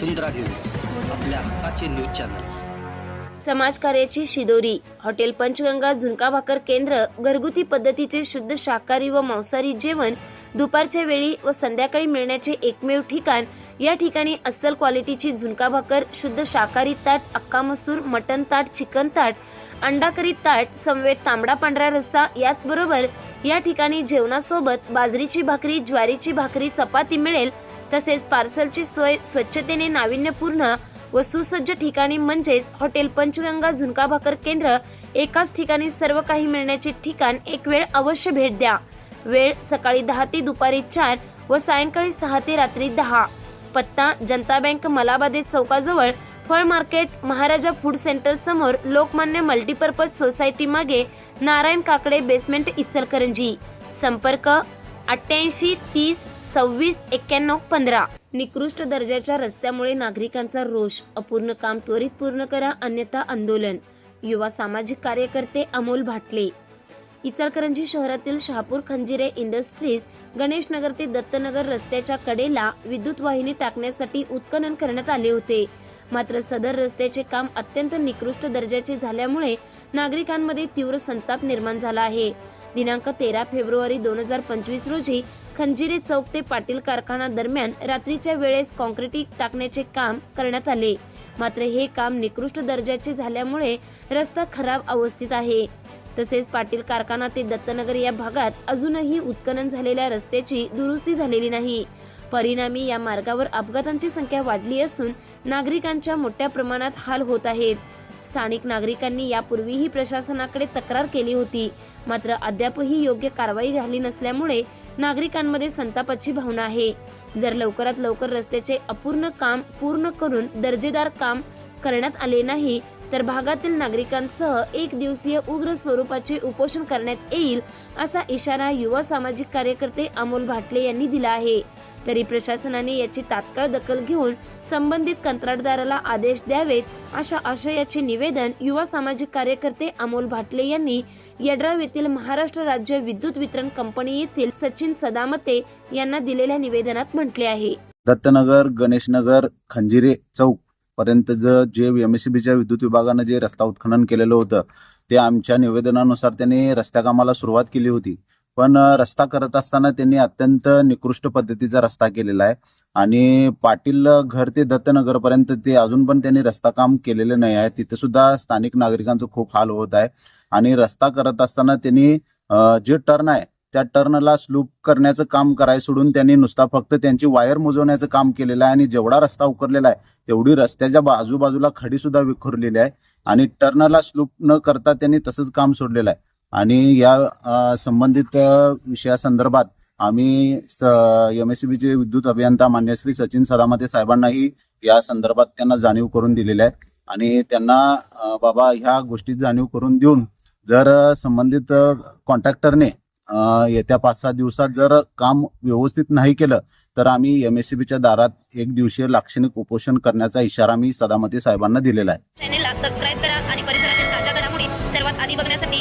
सुंदरा news आपल्या हक्काचे news channel. समाजकार्याची शिदोरी. हॉटेल पंचगंगा झुणका भाकर केंद्र घरगुती पद्धतीचे शुद्ध शाकाहारी व मांसाहारी जेवण दुपारच्या वेळी व संध्याकाळी मिळण्याचे एकमेव ठिकाण. या ठिकाणी अस्सल क्वालिटीची झुणका भाकर शुद्ध शाकाहारी ताट अक्का मसूर मटन ताट चिकन ताट अंडाकरी ताट समवेत तांबडा पांढरा रस्सा याचबरोबर या ठिकाणी जेवणासोबत बाजरीची भाकरी ज्वारीची भाकरी चपाती मिळेल. तसेच पार्सलची सोय स्वच्छतेने नाविन्यपूर्ण व सुसज्ज ठिकाणी म्हणजेच हॉटेल पंचगंगा झुणका भाकर केंद्र एकाच ठिकाणी सर्व काही मिळण्याचे ठिकाण एक वेळ अवश्य भेट द्या. वेळ सकाळी दहा ते दुपारी चार व सायंकाळी सहा ते रात्री दहा. पत्ता जनता बँक मलाबादे चौकाजवळ फळ मार्केट महाराजा फूड सेंटर समोर लोकमान्य मल्टीपर्पज सोसायटी मागे नारायण काकडे बेसमेंट इचलकरंजी. संपर्क अठ्ठ्याऐंशी तीस सव्वीस एक्क्याण्णव पंधरा. निकृष्ट दर्जाच्या रस्त्यामुळे नागरिकांचा रोष अपूर्ण काम त्वरित पूर्ण करा अन्यथा आंदोलन. युवा सामाजिक कार्यकर्ते अमोल भाटले. इचलकरंजी शहरातील शहापूर खंजिरे इंडस्ट्रीज गणेशनगर ते दत्तनगर रस्त्याच्या कडेला विद्युत वाहिनी टाकण्यासाठी उत्खनन करण्यात आले होते. मात्र सदर रस्त्याचे काम अत्यंत निकृष्ट दर्जाचे झाल्यामुळे नागरिकांमध्ये तीव्र संताप निर्माण झाला आहे. दिनांक तेरा फेब्रुवारी दोन हजार पंचवीस रोजी खंजिरे चौक ते पाटील कारखाना दरम्यान रात्रीच्या वेळेस कॉन्क्रिटी टाकण्याचे काम करण्यात आले. मात्र हे काम निकृष्ट दर्जाचे झाल्यामुळे रस्ता खराब अवस्थेत आहे. तसेच पाटील कारखाना ते दत्तनगर या भागात अजूनही उत्खनन झालेल्या रस्त्याची दुरुस्ती झालेली नाही. परिणामी या मार्गावर अपघातांची संख्या वाढली असून नागरिकांच्या मोठ्या प्रमाणात हाल होत आहेत. स्थानिक नागरिकांनी यापूर्वीही प्रशासनाकडे तक्रार केली होती. मात्र अद्यापही योग्य कारवाई झाली नसल्यामुळे नागरिकांमध्ये संतापाची भावना आहे. जर लवकरात लवकर रस्त्याचे अपूर्ण काम पूर्ण करून दर्जेदार काम करण्यात आले नाही तर भागातील नागरिकांसह एक दिवसीय उग्र स्वरूपाचे उपोषण करण्यात येईल असा इशारा युवा सामाजिक कार्यकर्ते अमोल भाटले यांनी दिला आहे. तरी प्रशासनाने याची तात्काळ दखल घेऊन संबंधित कंत्राटदाराला आदेश द्यावेत अशा आशयाचे निवेदन युवा सामाजिक कार्यकर्ते अमोल भाटले यांनी यड्राव येथील महाराष्ट्र राज्य विद्युत वितरण कंपनी येथील सचिन सदामते यांना दिलेल्या निवेदनात म्हटले आहे. दत्तनगर गणेशनगर खंजिरे चौक पर्यंत जे एम एस सी बीच्या विद्युत विभागानं जे रस्ता उत्खनन केलेलं होतं ते आमच्या निवेदनानुसार त्यांनी रस्त्या कामाला सुरुवात केली होती. पण रस्ता करत असताना त्यांनी अत्यंत निकृष्ट पद्धतीचा रस्ता केलेला आहे. आणि पाटील घर ते दत्तनगरपर्यंत ते अजून पण त्यांनी रस्ता काम केलेलं नाही आहे. तिथे सुद्धा स्थानिक नागरिकांचं खूप हाल होत आहे. आणि रस्ता करत असताना त्यांनी जे टर्न आहे त्या टर्नला स्लूप करण्याचं काम कराय सोडून त्यांनी नुसता फक्त त्यांची वायर मोजवण्याचं काम केलेलं आहे आणि जेवढा रस्ता उकरलेला आहे तेवढी रस्त्याच्या आजूबाजूला खडीसुद्धा विखुरलेली आहे आणि टर्नला स्लूप न करता त्यांनी तसंच काम सोडलेलं आहे. आणि या संबंधित विषयासंदर्भात आम्ही एम एस बीचे विद्युत अभियंता मान्य श्री सचिन सदामते साहेबांनाही या संदर्भात त्यांना जाणीव करून दिलेली आहे. आणि त्यांना बाबा ह्या गोष्टी जाणीव करून देऊन जर संबंधित कॉन्ट्रॅक्टरने येत्या पाच सहा दिवसात जर काम व्यवस्थित नाही केलं तर आम्ही एम एस सी बीच्या दारात एक दिवसीय लाक्षणिक उपोषण करण्याचा इशारा मी सदामती साहेबांना दिलेला आहे. सबस्क्राईब करा आणि सर्वात आधी बघण्यासाठी